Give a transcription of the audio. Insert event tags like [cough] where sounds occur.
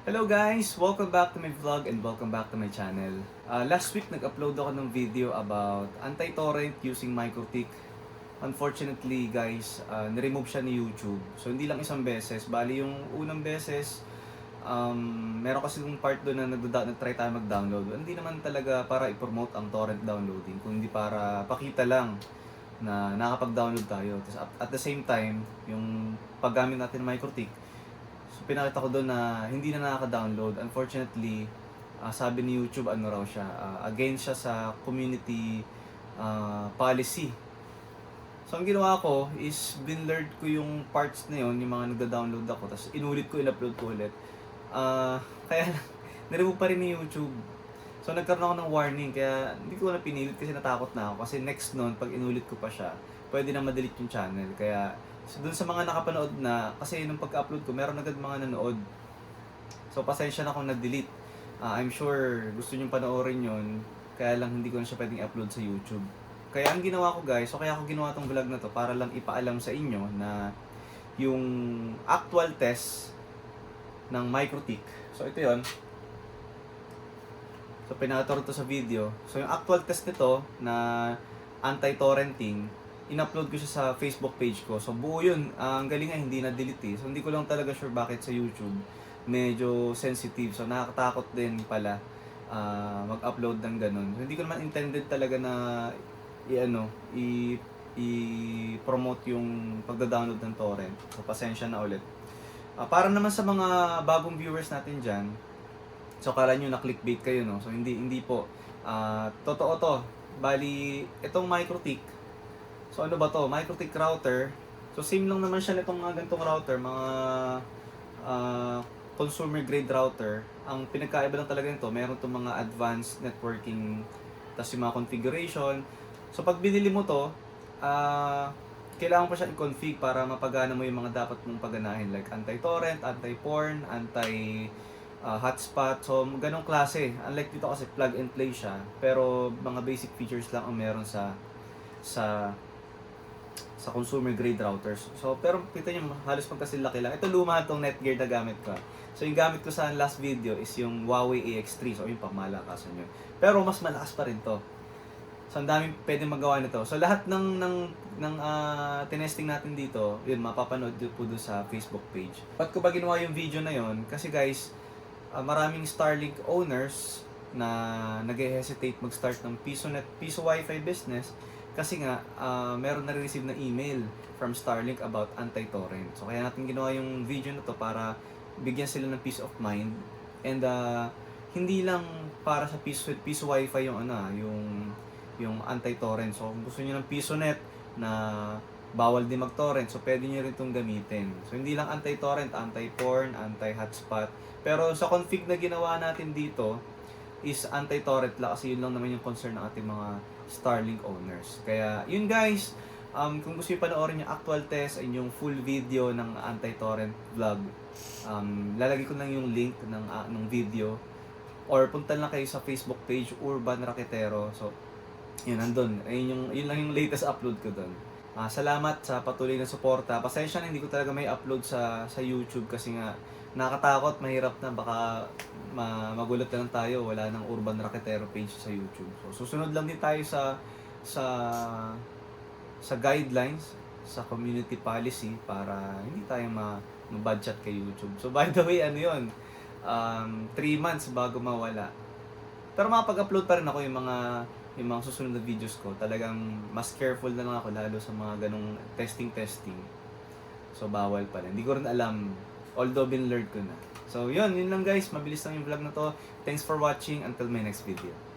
Hello guys! Welcome back to my vlog and welcome back to my channel. Uh, last week nag-upload ako ng video about anti-torrent using MicroTik. Unfortunately guys, uh, niremove siya ni YouTube. So hindi lang isang beses, bali yung unang beses, um, meron kasi yung part doon na nag-try tayo mag-download. Hindi naman talaga para i-promote ang torrent downloading, kundi para pakita lang na nakapag-download tayo. At, at the same time, yung paggamit natin ng MicroTik, So pinakita ko doon na hindi na nakaka-download. Unfortunately, ah, sabi ni YouTube ano raw siya, ah, against siya sa community ah, policy. So ang ginawa ko is binlurred ko yung parts na yon, yung mga nagda-download ako, tapos inulit ko, in-upload ko ulit. Ah, kaya niremove [laughs] pa rin ni YouTube. So nagkaroon ako ng warning, kaya hindi ko na pinilit kasi natakot na ako. Kasi next noon, pag inulit ko pa siya, pwede na ma-delete yung channel. Kaya So dun sa mga nakapanood na, kasi nung pagka-upload ko, meron agad mga nanood. So pasensya na kung na-delete. Ah, I'm sure gusto nyo panoorin yon kaya lang hindi ko na siya pwedeng upload sa YouTube. Kaya ang ginawa ko guys, so kaya ako ginawa tong vlog na to para lang ipaalam sa inyo na yung actual test ng MicroTik. So ito yon So pinakaturo to sa video. So yung actual test nito na anti-torrenting, in-upload ko siya sa Facebook page ko. So buo yun. Ah, ang galing nga, hindi na-delete eh. So hindi ko lang talaga sure bakit sa YouTube. Medyo sensitive. So nakakatakot din pala ah, mag-upload ng ganun. So, hindi ko naman intended talaga na i-ano, i i-promote yung pagda-download ng torrent. So pasensya na ulit. Ah, para naman sa mga bagong viewers natin dyan, so kala nyo na clickbait kayo, no? So hindi hindi po. Ah, totoo to. Bali, itong MicroTik, So ano ba to? MikroTik router. So same lang naman siya nitong mga ganitong router, mga ah, consumer grade router. Ang pinagkaiba lang talaga nito, meron tong mga advanced networking tapos yung mga configuration. So pag binili mo to, ah kailangan pa siya i-config para mapagana mo yung mga dapat mong paganahin like anti-torrent, anti-porn, anti ah, hotspot. So ganong klase. Unlike dito kasi plug and play siya, pero mga basic features lang ang meron sa sa sa consumer grade routers. So, pero kita nyo, halos magkasilaki lang. Ito luma itong Netgear na gamit ko. So, yung gamit ko sa last video is yung Huawei AX3. So, yung pamalakasan yun. Pero mas malakas pa rin to. So, ang daming pwedeng magawa nito. So, lahat ng ng ng ah, tinesting natin dito, yun, mapapanood po doon sa Facebook page. Ba't ko ba ginawa yung video na yon? Kasi guys, ah, maraming Starlink owners na nag-hesitate mag-start ng PisoNet, Piso Wi-Fi business kasi nga, ah, meron na receive na email from Starlink about anti-torrent. So kaya natin ginawa yung video na to para bigyan sila ng peace of mind. And ah, hindi lang para sa piso, piso wifi yung ano, ah, yung yung anti-torrent. So kung gusto niyo ng PisoNet na bawal din mag-torrent, so pwede niyo rin itong gamitin. So hindi lang anti-torrent, anti-porn, anti-hotspot. Pero sa config na ginawa natin dito is anti-torrent lang kasi yun lang naman yung concern ng ating mga Starlink owners. Kaya, yun guys, um, kung gusto nyo panoorin yung actual test and yung full video ng anti-torrent vlog, um, lalagay ko lang yung link ng, uh, ng video or punta lang kayo sa Facebook page Urban Raketero. So, yun, nandun. Ayun, yung, yun lang yung latest upload ko doon. Ah, salamat sa patuloy na suporta. Pasensya na hindi ko talaga may upload sa sa YouTube kasi nga nakakatakot, mahirap na baka ma magulat na lang tayo, wala nang Urban Raketero page sa YouTube. So susunod lang din tayo sa sa sa guidelines sa community policy para hindi tayo ma ma-budget kay YouTube. So by the way, ano 'yon? Um 3 months bago mawala. Pero makapag-upload pa rin ako yung mga yung mga susunod na videos ko. Talagang mas careful na lang ako lalo sa mga ganong testing-testing. So bawal pa rin. Hindi ko rin alam although binlurred ko na. So yun, yun lang guys. Mabilis lang yung vlog na to. Thanks for watching. Until my next video.